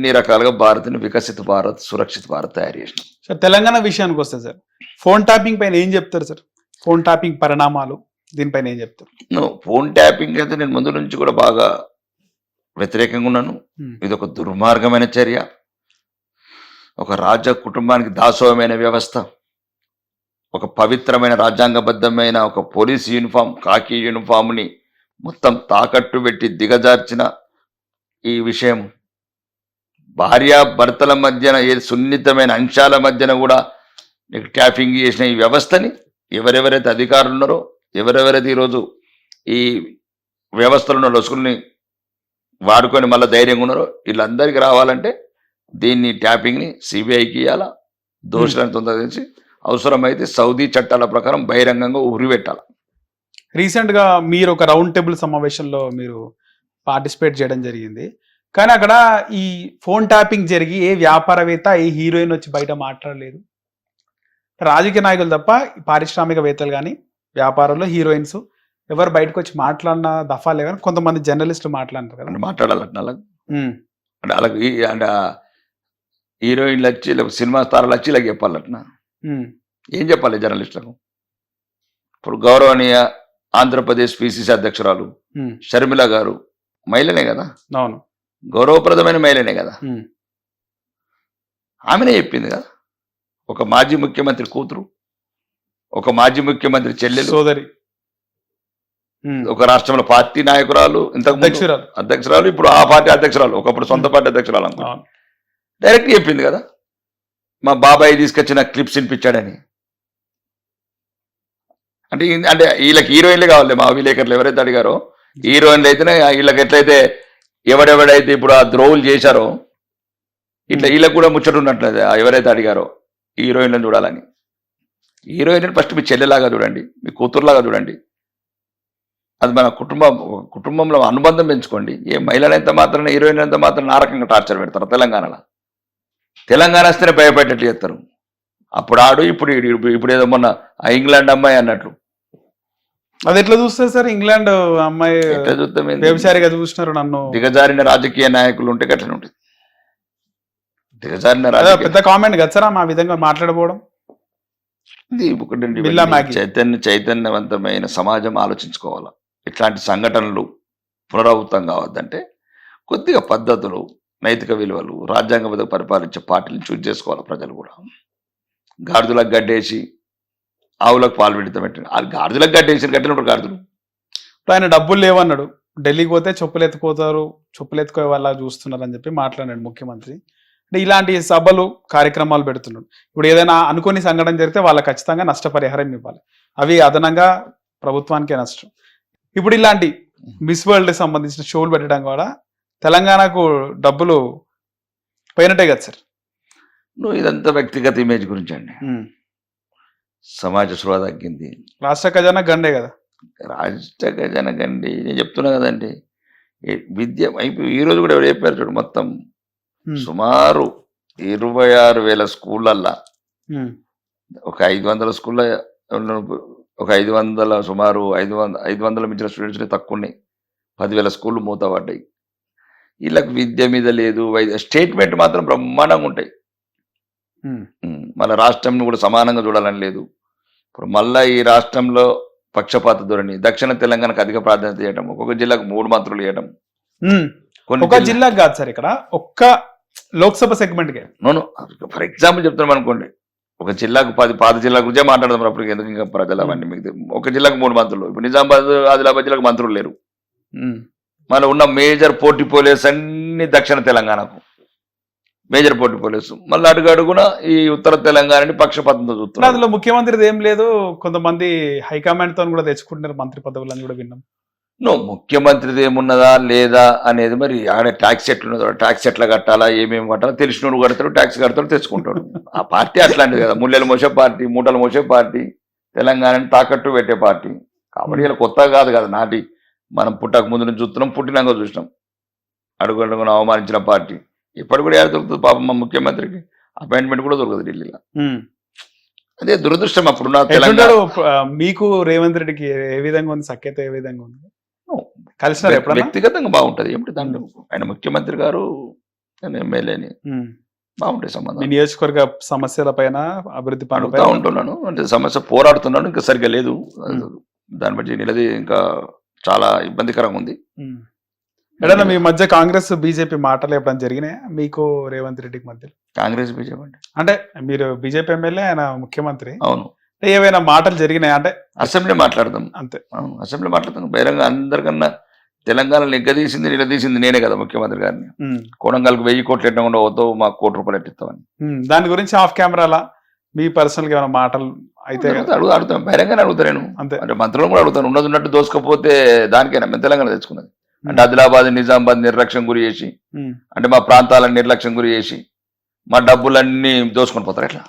అన్ని రకాలుగా భారత్ని వికసిత భారత్ సురక్షిత భారత్ తయారు చేసినాం. సార్ తెలంగాణ విషయానికి వస్తే సార్ ఫోన్ ట్యాపింగ్ పైన ఏం చెప్తారు సార్? ఫోన్ ట్యాపింగ్ పరిణామాలు దీనిపైన ఏం చెప్తారు? ఫోన్ ట్యాపింగ్ అయితే నేను ముందు నుంచి కూడా బాగా వ్యతిరేకంగా ఉన్నాను. ఇది ఒక దుర్మార్గమైన చర్య. ఒక రాజ్య కుటుంబానికి దాసోహమైన వ్యవస్థ. ఒక పవిత్రమైన రాజ్యాంగబద్ధమైన ఒక పోలీస్ యూనిఫామ్ కాకి యూనిఫామ్ని మొత్తం తాకట్టు పెట్టి దిగజార్చిన ఈ విషయం. భార్య భర్తల మధ్యన ఏ సున్నితమైన అంశాల మధ్యన కూడా నీకు ట్యాపింగ్ చేసిన ఈ వ్యవస్థని ఎవరెవరైతే అధికారులు ఉన్నారో ఎవరెవరైతే ఈరోజు ఈ వ్యవస్థలో ఉన్న లొసుకుల్ని వాడుకొని మళ్ళీ ధైర్యంగా ఉన్నారో వీళ్ళందరికీ రావాలంటే దీన్ని ట్యాపింగ్ని సిబిఐకి ఇవ్వాలా దోషులను తొందర తెచ్చి అవసరమైతే సౌదీ చట్టాల ప్రకారం బహిరంగంగా ఉరిపెట్టాలి రీసెంట్గా మీరు ఒక రౌండ్ టేబుల్ సమావేశంలో మీరు పార్టిసిపేట్ చేయడం జరిగింది. కానీ అక్కడ ఈ ఫోన్ ట్యాపింగ్ జరిగి ఏ వ్యాపారవేత్త ఏ హీరోయిన్ వచ్చి బయట మాట్లాడలేదు. రాజకీయ నాయకులు తప్ప పారిశ్రామికవేత్తలు కానీ వ్యాపారంలో హీరోయిన్స్ ఎవరు బయటకు వచ్చి మాట్లాడిన దఫాలే కానీ కొంతమంది జర్నలిస్టులు మాట్లాడినారు కదా. మాట్లాడాలంటే ఉమ్, అంటే హీరోయిన్లు వచ్చి లేకపోతే సినిమా తారాలు వచ్చి ఇలా చెప్పాలట్నా ఏం చెప్పాలి జర్నలిస్టులకు? ఇప్పుడు గౌరవనీయ ఆంధ్రప్రదేశ్ పిసిసి అధ్యక్షురాలు షర్మిల గారు మహిళనే కదా? అవును. గౌరవప్రదమైన మహిళనే కదా. ఆమెనే చెప్పింది కదా. ఒక మాజీ ముఖ్యమంత్రి కూతురు ఒక మాజీ ముఖ్యమంత్రి చెల్లెలు సోదరి. ఒక రాష్ట్రంలో పార్టీ నాయకురాలు ఇంతకు అధ్యక్షురాలు. అధ్యక్షురాలు ఇప్పుడు ఆ పార్టీ అధ్యక్షురాలు ఒకప్పుడు సొంత పార్టీ అధ్యక్షురాలు అనుకో డైరెక్ట్ చెప్పింది కదా. మా బాబాయ్ తీసుకొచ్చిన క్లిప్స్ వినిపించాడని. అంటే అంటే వీళ్ళకి హీరోయిన్లు కావాలి మా విలేకరులు ఎవరైతే అడిగారో హీరోయిన్లు అయితేనే వీళ్ళకి ఎట్లయితే ఎవడెవడైతే ఇప్పుడు ఆ ద్రోవులు చేశారో ఇట్లా వీళ్ళకి కూడా ముచ్చట ఉన్నట్లేదు ఎవరైతే అడిగారో హీరోయిన్లను చూడాలని. హీరోయిన్ ఫస్ట్ మీ చెల్లెలాగా చూడండి మీ కూతురులాగా చూడండి. అది మన కుటుంబం కుటుంబంలో అనుబంధం పెంచుకోండి. ఏ మహిళనైతే మాత్రం హీరోయిన్ ఎంత మాత్రం ఆ రకంగా టార్చర్ పెడతారు తెలంగాణలో? తెలంగాణ వస్తేనే భయపెట్టేట్లు చేస్తారు. అప్పుడు ఆడు ఇప్పుడు. ఇప్పుడు ఇప్పుడు ఏదో మొన్న ఆ ఇంగ్లాండ్ అమ్మాయి అన్నట్లు అది ఎట్లా చూస్తారు సార్ ఇంగ్లాండ్ అమ్మాయి ఎట్లా చూద్దాం ఏంది? వ్యభిచారిగా చూసినారు నన్ను. దిగజారిన రాజకీయ నాయకులు ఉంటే గట్లనే ఉంటుంది. దిగజారిన అదే రాజకీయ పెద్ద కామెంట్ కదా సార్ ఆ విధంగా మాట్లాడబోవడం? ఇది బిల్లా ఇవన్నీ. చైతన్య చైతన్యవంతమైన సమాజం ఆలోచించుకోవాలి. ఇట్లాంటి సంఘటనలు పునరావృతం కావద్దంటే కొద్దిగా పద్ధతులు నైతిక విలువలు రాజ్యాంగబద్ధ పరిపాలించే పార్టీని చూజ్ చేసుకోవాలి ప్రజలు కూడా. గాడిదలకు గడ్డేసి ఆవులకు పాలు పెడతాం పెట్టండి. ఆ గాడిదలకు గడ్డేసి గట్టినప్పుడు గాడిదలు. ఇప్పుడు ఆయన డబ్బులు లేవన్నాడు. ఢిల్లీకి పోతే చెప్పులు ఎత్తుకోతారు చెప్పులు ఎత్తుకోే వాళ్ళ చూస్తున్నారు అని చెప్పి మాట్లాడాడు ముఖ్యమంత్రి. అంటే ఇలాంటి సభలు కార్యక్రమాలు పెడుతున్నాడు. ఇప్పుడు ఏదైనా అనుకోని సంఘటన జరిగితే వాళ్ళకి ఖచ్చితంగా నష్టపరిహారం ఇవ్వాలి. అవి అదనంగా ప్రభుత్వానికే నష్టం. ఇప్పుడు ఇలాంటి మిస్ వరల్డ్ సంబంధించిన షోలు పెట్టడం కూడా తెలంగాణకు డబ్బులు పోయినట్టే కదా సార్? నువ్వు ఇదంతా వ్యక్తిగత ఇమేజ్ గురించి అండి. సమాజ స్పృహ తగ్గింది. రాష్ట్ర ఖజానా గండే కదా? రాష్ట్ర జనకండి నేను చెప్తున్నా కదండి. విద్య ఈ రోజు కూడా ఎవరు చెప్పారు చూడు మొత్తం. సుమారు ఇరవై ఆరు వేల స్కూళ్ళల్లో. ఒక ఐదు వందల స్కూళ్ళ ఒక ఐదు వందల సుమారు ఐదు వంద ఐదు వందల మించిన స్టూడెంట్స్ తక్కువ ఉన్నాయి పదివేల స్కూళ్ళు మూతపడ్డాయి. వీళ్ళకి విద్య మీద లేదు. వైద్య స్టేట్మెంట్ మాత్రం బ్రహ్మాండంగా ఉంటాయి. మన రాష్ట్రంను కూడా సమానంగా చూడాలని లేదు. ఇప్పుడు మళ్ళా ఈ రాష్ట్రంలో పక్షపాత ధోరణి దక్షిణ తెలంగాణకు అధిక ప్రాధాన్యత ఇవ్వడం ఒక్కొక్క జిల్లాకు మూడు మంత్రులు ఇవ్వడం ఒక జిల్లాకు కాదు సార్ ఇక్కడ ఒక్క లోక్సభ సెగ్మెంట్కి నోను ఫర్ ఎగ్జాంపుల్ చెప్తున్నాం అనుకోండి. ఒక జిల్లాకు పది పాత జిల్లా గురించే మాట్లాడదాం అప్పుడు ఎందుకు ఇంకా ప్రజలు అవన్నీ మీకు ఒక జిల్లాకు మూడు మంత్రులు. ఇప్పుడు నిజామాబాద్ ఆదిలాబాద్ జిల్లాకు మంత్రులు లేరు. మన ఉన్న మేజర్ పోటీ పోలీస్ అన్ని దక్షిణ తెలంగాణకు. మేజర్ పోటీ పోలీసు. మళ్ళీ అడుగు అడుగున ఈ ఉత్తర తెలంగాణని పక్షపాతంతో చూస్తున్నారు. అందులో ముఖ్యమంత్రిది ఏం లేదు కొంతమంది హైకమాండ్తో కూడా తెచ్చుకుంటున్నారు మంత్రి పదవులని కూడా విన్నాం. నో ముఖ్యమంత్రిది ఏమున్నదా లేదా అనేది మరి ఆడ ట్యాక్స్ ఎట్లున్నదో ట్యాక్స్ ఎట్లా కట్టాలా ఏమేమి కట్టాలా తెలిసినోడు కడతాడు ట్యాక్స్ కడతాడు తెచ్చుకుంటాడు. ఆ పార్టీ అట్లాంటిది కదా ముల్లెలు మోసే పార్టీ మూటలు మోసే పార్టీ తెలంగాణని తాకట్టు పెట్టే పార్టీ. కాబట్టి ఇలా కొత్తగా కాదు కదా నాటి మనం పుట్టక ముందు నుంచి చూస్తున్నాం పుట్టినాక చూసినాం. అడుగు అడుగున అవమానించిన పార్టీ. ఇప్పటి కూడా ఏడ దొరుకుతుంది పాపం మా ముఖ్యమంత్రికి. అపాయింట్మెంట్ కూడా దొరకదు ఢిల్లీలో. అదే దురదృష్టం అప్పుడున్న తెలంగాణ మీకు రేవంత్ రెడ్డికి ఏ విధంగా ఉంది? సఖ్యత ఏ విధంగా ఉంది? ఎప్పుడన్నా? వ్యక్తిగతంగా బాగుంటది. ఏమిటి దాంట్లో? ఆయన ముఖ్యమంత్రి గారు నేను ఎమ్మెల్యేని. బాగుంటాయి సంబంధం నియోజకవర్గ సమస్యల పైన అభివృద్ధి పనులపై ఉంటున్నాను. అంటే సమస్య పోరాడుతున్నాను. ఇంకా సరిగ్గా లేదు. దాన్ని బట్టి నిలది ఇంకా చాలా ఇబ్బందికరంగా ఉంది. ఎడన్నా మీ మధ్య కాంగ్రెస్ బీజేపీ మాటలు ఎప్పుడైనా జరిగినాయా? మీకు రేవంత్ రెడ్డికి మధ్య కాంగ్రెస్ బీజేపీ అంటే. అంటే మీరు బీజేపీ ఎమ్మెల్యే ఆయన ముఖ్యమంత్రి. అవును. ఏవైనా మాటలు జరిగినాయా? అంటే అసెంబ్లీ మాట్లాడదాం. అంతే. అవును అసెంబ్లీ మాట్లాడతాం బహిరంగ అందరికన్నా తెలంగాణ నిగ్గదీసింది నిలదీసింది నేనే కదా ముఖ్యమంత్రి గారిని. కోడంగల్కి వెయ్యి కోట్లు ఎట్టకుండా పోతావు మాకు కోటి రూపాయలు ఎట్టిస్తామని. దాని గురించి ఆఫ్ కెమెరాలా? మీ పర్సనల్గా ఏమైనా మాటలు అయితే అడుగుతా అడుగు అడుగుతాను బహిరంగానే అడుగుతా నేను. అంతే. అంటే మంత్రులను కూడా అడుగుతాను. ఉన్నది ఉన్నట్టు దోసుకపోతే దానికైనా మేము తెలంగాణ తెచ్చుకున్నది. అంటే ఆదిలాబాద్ నిజామాబాద్ నిర్లక్ష్యం గురి చేసి ఉమ్. అంటే మా ప్రాంతాలను నిర్లక్ష్యం గురి చేసి మా డబ్బులన్నీ దోసుకొని పోతారు ఎట్లా?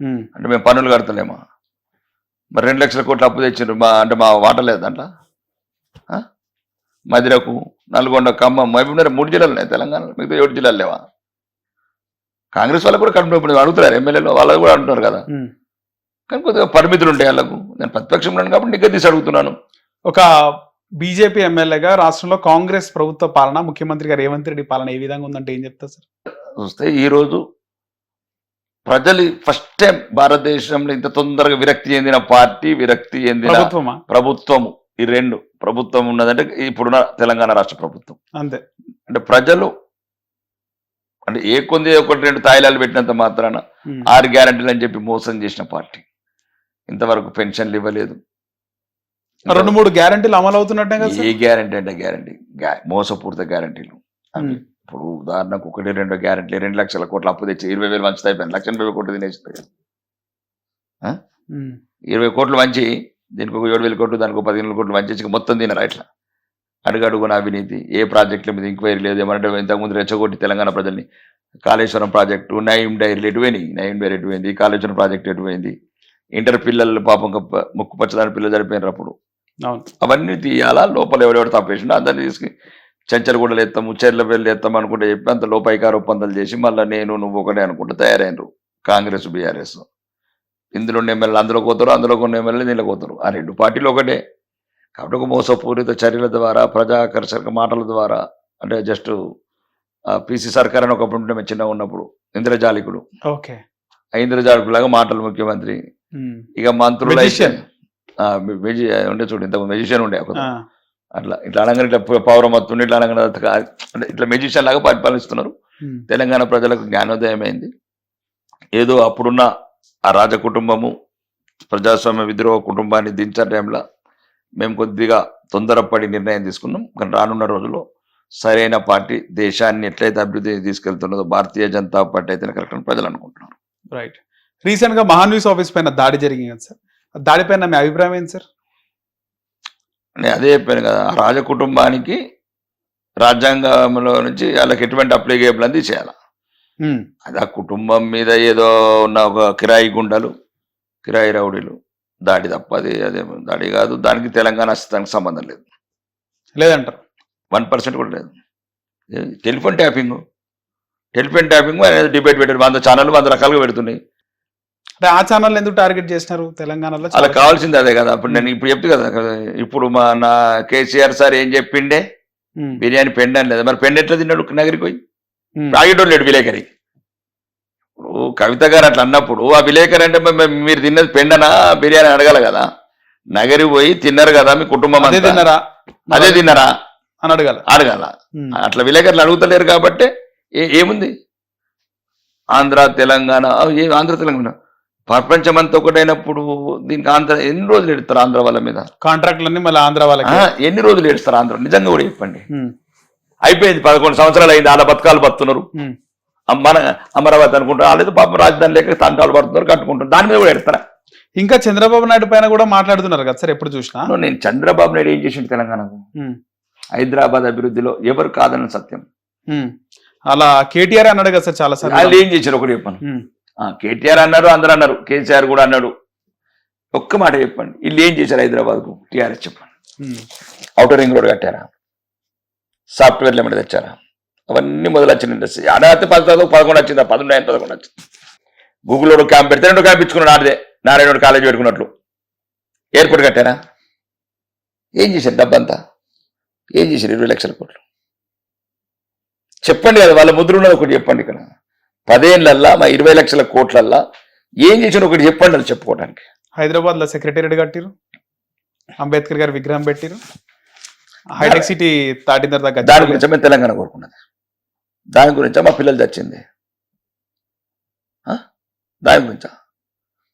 ఉమ్. అంటే మేము పన్నులు కడతలేమా? మరి రెండు లక్షల కోట్లు అప్పు తెచ్చిండ్రు మా అంటే మా వాట లేదు దాంట్లో? మదిరకు నల్గొండ ఖమ్మం మహబూబ్నగర్ మూడు జిల్లాలు ఉన్నాయి తెలంగాణలో మిగతా ఏడు జిల్లాలు లేవా? కాంగ్రెస్ వాళ్ళు కూడా కడుపు అడుగుతున్నారు ఎమ్మెల్యేలు వాళ్ళు కూడా అంటున్నారు కదా. కానీ కొద్దిగా పరిమితులు ఉంటాయి వాళ్ళకు. నేను ప్రతిపక్షంలో ఉన్నాను కాబట్టి నిగ్గదీసి అడుగుతున్నాను. ఒక బీజేపీ ఎమ్మెల్యేగా రాష్ట్రంలో కాంగ్రెస్ ప్రభుత్వ పాలన ముఖ్యమంత్రిగా రేవంత్ రెడ్డి పాలన ఏ విధంగా ఉందంటే ఏం చెప్తారు సార్? చూస్తే ఈరోజు ప్రజలు ఫస్ట్ టైం భారతదేశంలో ఇంత తొందరగా విరక్తి చెందిన పార్టీ విరక్తి చెందిన ప్రభుత్వమా? ప్రభుత్వము. ఈ రెండు ప్రభుత్వం ఉన్నదంటే ఇప్పుడున్న తెలంగాణ రాష్ట్ర ప్రభుత్వం. అంతే. అంటే ప్రజలు అంటే ఏ కొంది ఒకటి రెండు తాయిలాలు పెట్టినంత మాత్రాన. ఆరు గ్యారంటీలు అని చెప్పి మోసం చేసిన పార్టీ. ఇంతవరకు పెన్షన్లు ఇవ్వలేదు. రెండు మూడు గ్యారంటీలు అమలు అవుతున్నట్టే కదా ఏ గ్యారంటీ అంటే గ్యారంటీ. మోసపూరిత గ్యారంటీలు. ఇప్పుడు ఉదాహరణకు ఒకటి రెండు గ్యారంటీ రెండు లక్షల కోట్ల అప్పు తెచ్చి ఇరవై వేలు మంచిది అయిపోయింది లక్ష ఎనభై కోట్లు తినేస్తుంది ఉమ్. ఇరవై కోట్లు మంచి దీనికి ఒక ఏడు వేల కోట్లు దానికి ఒక పదిహేను కోట్లు మంచి మొత్తం తినరా ఇట్లా? అడుగడుగున అవినీతి. ఏ ప్రాజెక్టుల మీద ఎంక్వైరీ లేదు ఏమంటే ఇంతకుముందు రెచ్చగొట్టి తెలంగాణ ప్రజల్ని. కాళేశ్వరం ప్రాజెక్టు నయం డైరీలు ఎటువైనాయి నయం డైరీ ఎటువైంది కాళేశ్వరం ప్రాజెక్టు ఎటువైంది ఇంటర్ పిల్లలు పాపం ముక్కు పచ్చదాని పిల్లలు చనిపోయినారు అప్పుడు. అవన్నీ తీయాలా? లోపల ఎవరెవరు తప్పేసిండో అందరినీ తీసుకుని చెంచలు కూడా లేస్తాము చెర్ల వెళ్ళి లేస్తాం అనుకుంటే చెప్పి అంత లోపైకార ఒప్పందాలు చేసి మళ్ళీ నేను నువ్వు ఒకటే అనుకుంటే తయారైనరు కాంగ్రెస్ బీఆర్ఎస్. ఇందులో ఉన్న ఎమ్మెల్యేలు అందులో పోతారు అందులో కొన్ని ఎమ్మెల్యేలు దీనిలో పోతారు ఆ రెండు పార్టీలు ఒకటే. కాబట్టి ఒక మోసపూరిత చర్యల ద్వారా ప్రజాకర్షక మాటల ద్వారా అంటే జస్ట్ పిసి సర్కార్ అని ఒకప్పుడు ఉంటే మేము చిన్నగా ఉన్నప్పుడు ఇంద్రజాలికుడు ఓకే. ఆ ఇంద్రజాలికులాగా మాటలు ముఖ్యమంత్రి. ఇక మంత్రులు అయితే మెజి ఉండే చూడు ఇంత మెజిషియన్ ఉండే ఒక. అట్లా ఇట్లా అనగానే ఇట్లా ప- పౌరమత్తుండి ఇట్లా అనగానే అంటే ఇట్లా మెజిషియన్ లాగా పరిపాలిస్తున్నారు. తెలంగాణ ప్రజలకు జ్ఞానోదయం అయింది. ఏదో అప్పుడున్న ఆ రాజ కుటుంబము ప్రజాస్వామ్య విద్రోహ కుటుంబాన్ని దించే టైంలో మేము కొద్దిగా తొందరపడి నిర్ణయం తీసుకున్నాం. కానీ రానున్న రోజుల్లో సరైన పార్టీ దేశాన్ని ఎట్లయితే అభివృద్ధి తీసుకెళ్తున్నదో భారతీయ జనతా పార్టీ అయితేనే కరెక్ట్ అని ప్రజలు అనుకుంటున్నారు. రైట్ రీసెంట్గా మహాన్యూస్ ఆఫీస్ పైన దాడి జరిగింది కదా సార్. ఆ దాడి పైన మీ అభిప్రాయం ఏంటి సార్? నేను అదే చెప్పాను కదా ఆ రాజ కుటుంబానికి రాజ్యాంగంలో నుంచి వాళ్ళకి ఎటువంటి అప్లికేబుల్ అని చేయాలి. అది ఆ కుటుంబం మీద ఏదో ఉన్న ఒక కిరాయి గుండలు కిరాయి రౌడీలు దాడి తప్ప అది అదే దాడి కాదు దానికి తెలంగాణ అస్తిత్వానికి సంబంధం లేదు. లేదంటారు. వన్ పర్సెంట్ కూడా లేదు. Telephone tapping. టెలిఫోన్ ట్యాపింగ్ అనేది డిబేట్ పెట్టారు. వంద ఛానల్ వంద రకాలుగా పెడుతున్నాయి. అంటే ఆ ఛానల్ ఎందుకు టార్గెట్ చేసినారు తెలంగాణలో? అలా కావాల్సింది అదే కదా. అప్పుడు నేను ఇప్పుడు చెప్తే కదా ఇప్పుడు మా నా కేసీఆర్ సార్ ఏం చెప్పిండే. బిర్యానీ పెండ్ అని లేదు? మరి పెండ్ ఎట్లా తిన్నాడు నగరికి పోయి. తాగేటోడు లేడు విలేకరి. ఇప్పుడు కవిత గారు అట్లా అన్నప్పుడు ఆ విలేకరి అంటే మరి తిన్నది పెండనా? బిర్యానీ అడగాలి కదా. నగరి పోయి తిన్నారు కదా మీ కుటుంబం అదే. తిన్నారా? అదే తిన్నారా? అని అడగాల. అడగాల. అట్లా విలేకరులు అడుగుతలేరు కాబట్టి ఏముంది? ఆంధ్ర తెలంగాణ ఏ ఆంధ్ర తెలంగాణ. ప్రపంచమంతా ఒకటైనప్పుడు దీనికి ఆంధ్ర ఎన్ని రోజులు ఎడతారు ఆంధ్ర వాళ్ళ మీద? కాంట్రాక్ట్లన్నీ మళ్ళీ ఆంధ్ర వాళ్ళకి. ఎన్ని రోజులు ఏడుస్తారు ఆంధ్ర? నిజంగా కూడా చెప్పండి. అయిపోయింది పదకొండు సంవత్సరాలు అయింది వాళ్ళ బతకాలు బతున్నారు. మన అమరావతి అనుకుంటారు లేదు పాపం రాజధాని లేక తంటాలు పడుతున్నారు కట్టుకుంటారు దాని మీద కూడా ఎడతారా ఇంకా చంద్రబాబు నాయుడు పైన కూడా మాట్లాడుతున్నారు కదా సార్ ఎప్పుడు చూసినా? నేను చంద్రబాబు నాయుడు ఏం చేసిండు తెలంగాణకు. హైదరాబాద్ అభివృద్ధిలో ఎవరు కాదన్న సత్యం. అలా కేటీఆర్ అన్నాడు కదా సార్ చాలా వాళ్ళు సార్ ఏం చేశారు ఒకటి చెప్పాను. కేటీఆర్ అన్నారు అందరూ అన్నారు. కేసీఆర్ కూడా అన్నాడు. ఒక్క మాట చెప్పండి. వీళ్ళు ఏం చేశారు హైదరాబాద్కు? టీఆర్ఎస్ చెప్పండి. అవుటర్ రింగ్ రోడ్ కట్టారా? సాఫ్ట్వేర్లు ఏమైనా తెచ్చారా? అవన్నీ మొదలు వచ్చిన ఇండస్ట్రీ ఆడైతే పది చదువు పదకొండు వచ్చిందా? పదకొండు అయిన పదకొండు వచ్చింది. గూగుల్లో క్యాంప్ పెడితే రెండు క్యాంప్ ఇచ్చుకున్నాడు ఆడదే నారాయణ కాలేజ్ పెట్టుకున్నట్లు. ఎయిర్పోర్ట్ కట్టారా? ఏం చేశారు డబ్బంతా? ఏం చేశారు? ఇరవై లక్షల కోట్లు. చెప్పండి కదా వాళ్ళ ముద్ర ఉన్నది ఒకటి చెప్పండి ఇక్కడ. పదేళ్ళల్లా మా ఇరవై లక్షల కోట్లల్లా ఏం చేసిన ఒకటి చెప్పండి అది చెప్పుకోవడానికి. హైదరాబాద్లో సెక్రటేరియట్ కట్టిరు అంబేద్కర్ గారి విగ్రహం పెట్టిరు హైటెక్ సిటీ దాటిన తర్వాత దాని గురించి మేము తెలంగాణ కోరుకున్నది. దాని గురించా? మా పిల్లలు చచ్చింది. ఆ? దాని గురించా?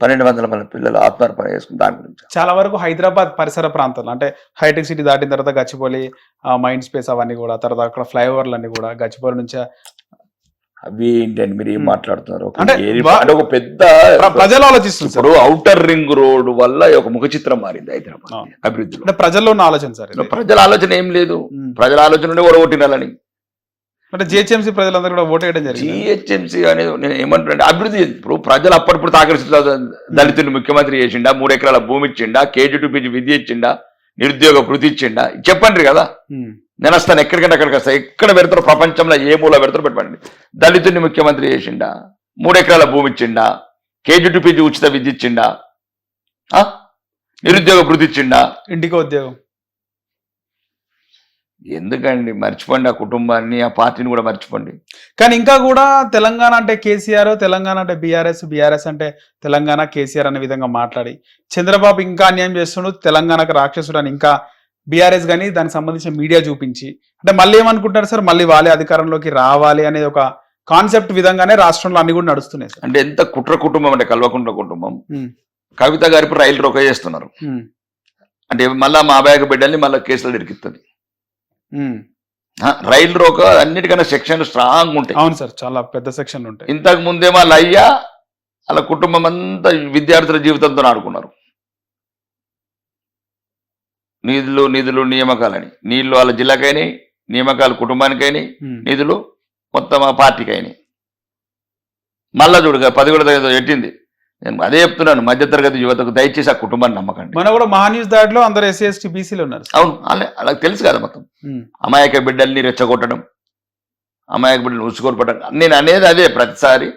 పన్నెండు వందల మంది పిల్లలు ఆత్మార్పణ చేసుకుని దాని గురించా? చాలా వరకు హైదరాబాద్ పరిసర ప్రాంతాలు అంటే హైటెక్ సిటీ దాటిన తర్వాత గచ్చిబౌలి మైండ్ స్పేస్ అవన్నీ కూడా తర్వాత అక్కడ ఫ్లైఓవర్లు అన్ని కూడా గచ్చిబౌలి నుంచి అవి ఏంటండి మీరు ఏం. మాట్లాడుతున్నారు ఒక అంటే పెద్ద ప్ర- ప్రజలు ఇప్పుడు ఔటర్ రింగ్ రోడ్ వల్ల ఒక ముఖ చిత్రం మారింది హైదరాబాద్ అవును. అభివృద్ధిలో అంటే ప్రజల్లో ఉన్న ఆలోచన సార్. ప్రజల ఆలోచన ఏం లేదు. ప్రజల ఆలోచన ఉండే ఓడగొట్టినాలని అంటే జిహెచ్ఎంసీ ప్రజలందరూ కూడా ఓటు వేయడం జరిగింది జిహెచ్ఎంసీ అనేది నేను ఏమంటున్నా అభివృద్ధి ఇప్పుడు ప్రజలు అప్పటిప్పుడు తాకరిస్తున్నారు దళితుని ముఖ్యమంత్రి చేసిండా మూడు ఎకరాల భూమి ఇచ్చిండా కేజీ టు పీజీ విద్య ఇచ్చిండా నిరుద్యోగ వృత్తి ఇచ్చిండా చెప్పండి కదా. నేను వస్తాను ఎక్కడికంటే అక్కడికి వస్తాను ఎక్కడ పెడతారో ప్రపంచంలో ఏ మూల పెడతారో పెట్టండి దళితుని ముఖ్యమంత్రి చేసిండా? మూడు ఎకరాల భూమి ఇచ్చిండా? కేజీ టు పీజీ ఉచిత విద్య ఇచ్చిండా? నిరుద్యోగ వృత్తి ఇచ్చిండా? ఇంటికి ఉద్యోగం. ఎందుకండి? మర్చిపోండి ఆ కుటుంబాన్ని ఆ పార్టీని కూడా మర్చిపోండి. కానీ ఇంకా కూడా తెలంగాణ అంటే కేసీఆర్ తెలంగాణ అంటే బీఆర్ఎస్ బీఆర్ఎస్ అంటే తెలంగాణ కేసీఆర్ అనే విధంగా మాట్లాడి. చంద్రబాబు ఇంకా అన్యాయం చేస్తుండు తెలంగాణకు రాక్షసుడు అని ఇంకా బీఆర్ఎస్ కానీ దానికి సంబంధించిన మీడియా చూపించి అంటే మళ్ళీ ఏమనుకుంటున్నారు సార్? మళ్ళీ వాళ్ళే అధికారంలోకి రావాలి అనేది ఒక కాన్సెప్ట్ విధంగానే రాష్ట్రంలో అన్ని కూడా నడుస్తున్నాయి సార్. అంటే ఎంత కుట్ర కుటుంబం అంటే కల్వకుంట్ల కుటుంబం. ఉమ్. కవిత గారి రైలు రోక చేస్తున్నారు. ఉమ్. అంటే మళ్ళా మా బ్యాగ్ బిడ్డల్ని మళ్ళీ కేసులు ఇరికిస్తుంది ఉమ్. రైలు రోక అన్నిటికన్నా సెక్షన్ స్ట్రాంగ్ ఉంటాయి. అవును సార్ చాలా పెద్ద సెక్షన్లు ఉంటాయి. ఇంతకు ముందేమో వాళ్ళ అయ్య వాళ్ళ కుటుంబం అంతా విద్యార్థుల జీవితంతో ఆడుకున్నారు. నిధులు నిధులు నియామకాలని నీళ్ళు వాళ్ళ జిల్లాకైనాయి నియామకాలు కుటుంబానికైనాయి ఉమ్. నిధులు మొత్తం ఆ పార్టీకి అయినాయి మళ్ళా చూడగా పది కూడా తరగతి పెట్టింది నేను అదే చెప్తున్నాను మధ్యతరగతి యువతకు దయచేసి ఆ కుటుంబాన్ని నమ్మకండి మన కూడా మహాన్యూస్ దాడిలో అందరు ఎస్సీ ఎస్టీ బీసీలు ఉన్నారు. అవును వాళ్ళకి తెలుసు కదా మొత్తం. అమాయక బిడ్డల్ని రెచ్చగొట్టడం అమాయక బిడ్డలు ఉసుకొల్పడం నేను అనేది అదే ప్రతిసారి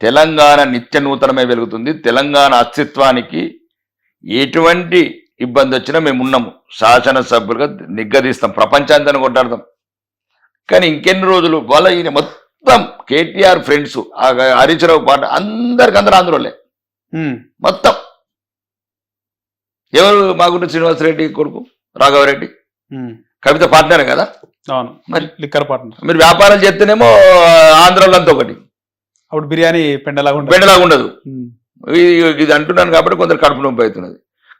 తెలంగాణ నిత్య నూతనమే వెలుగుతుంది తెలంగాణ అస్తిత్వానికి ఎటువంటి ఇబ్బంది వచ్చినా మేము ఉన్నాము. శాసనసభ్యులుగా నిగ్గదీస్తాం. ప్రపంచాంతాన్ని కొట్టాడతాం కానీ ఇంకెన్ని రోజులు వాళ్ళ ఈయన మొత్తం కేటీఆర్ ఫ్రెండ్స్ హరీశ్రావు పాట అందరికి అందరూ ఆంధ్రోలే. మొత్తం. ఎవరు మాగుంట శ్రీనివాసరెడ్డి కొడుకు? రాఘవరెడ్డి. కవిత పార్ట్నర్ కదా? అవును. మరి? లిక్కర్ పార్ట్నర్ మీరు వ్యాపారాలు చేస్తేనేమో ఆంధ్రాలో అంతా ఒకటి. అప్పుడు బిర్యానీ పెండలాగా ఉండదు. ఉమ్. ఇది- ఇది అంటున్నాను కాబట్టి కొందరు కడుపు నొప్పి అవుతున్నది.